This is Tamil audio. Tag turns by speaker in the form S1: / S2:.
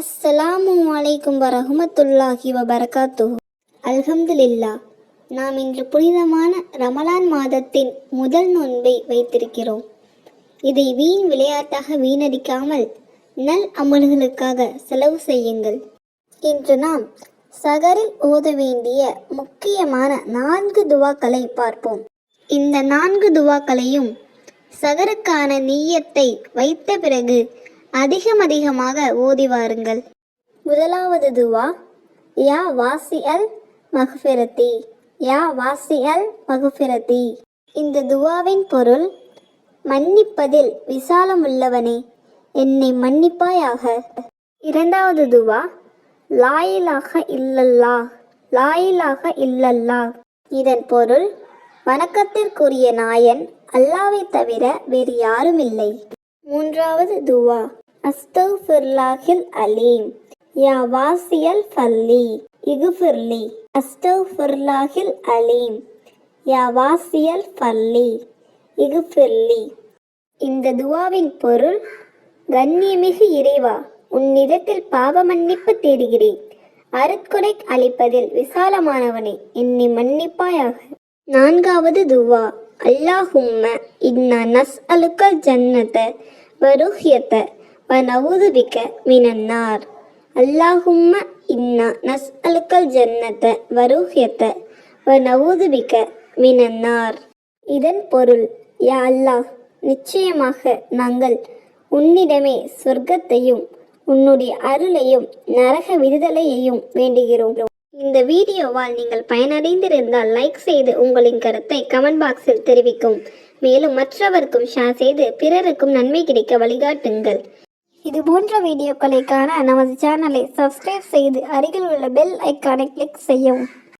S1: அஸ்ஸலாமு அலைக்கும் வரஹமத்துல்லாஹி வபரகாத்து அல்ஹம்துலில்லா நாம் இன்று புனிதமான ரமலான் மாதத்தின் முதல் நோன்பை வைத்திருக்கிறோம். இதை வீண் விளையாட்டாக வீணடிக்காமல் நல் அமல்களுக்காக செலவு செய்யுங்கள். இன்று நாம் சகரில் ஓத வேண்டிய முக்கியமான நான்கு துவாக்களை பார்ப்போம். இந்த நான்கு துவாக்களையும் சகருக்கான நீயத்தை வைத்த பிறகு அதிகம் அதிகமாக ஓதி வாருங்கள். முதலாவது துவா யா வாசி அல் யா வாசி அல் இந்த துவாவின் பொருள் மன்னிப்பதில் விசாலம் உள்ளவனே என்னை மன்னிப்பாயாக. இரண்டாவது துவா லாயிலாக இல்லல்லா லாயிலாக இல்லல்லா. இதன் பொருள் வணக்கத்திற்குரிய நாயன் அல்லாவை தவிர வேறு யாரும் இல்லை மூன்றாவது துவா அஸ்தௌஃபிர்லாஹில் அலீம். யா வாசியல் ஃபல்லி இகுஃபிர்லி அஸ்தௌஃபிர்லாஹில் அலீம். யா வாசியல் ஃபல்லி இகுஃபிர்லி இந்த துவாவின் பொருள் கண்ணியமிகு இறைவா உன்னிடத்தில் பாவ மன்னிப்பு தேடுகிறேன். அருட்கொடை அளிப்பதில் விசாலமானவனே என்னை மன்னிப்பாயாக. நான்காவது துவா அல்லாஹும்ம இன்னா நஸ் அலுக்கல் ஜன்னத வருஹ்யத வ நவுதுபிக்க மினன்னார். அல்லாஹும்ம இன்னா நஸ் அலுக்கல் ஜன்னத வருஹ்யத வ நவுதுபிக்க மினன்னார். இதன் பொருள் யா அல்லாஹ் நிச்சயமாக நாங்கள் உன்னிடமே சொர்க்கத்தையும் உன்னுடைய அருளையும் நரக விடுதலையையும் வேண்டுகிறோம். இந்த வீடியோவால் நீங்கள் பயனடைந்திருந்தால் லைக் செய்து உங்களின் கருத்தை கமெண்ட் பாக்ஸில் தெரிவிக்கும். மேலும் மற்றவருக்கும் ஷேர் செய்து பிறருக்கும் நன்மை கிடைக்க வழிகாட்டுங்கள். இது போன்ற வீடியோக்களை காண நமது சேனலை சப்ஸ்கிரைப் செய்து அருகில் உள்ள பெல் ஐக்கானை கிளிக் செய்யவும்.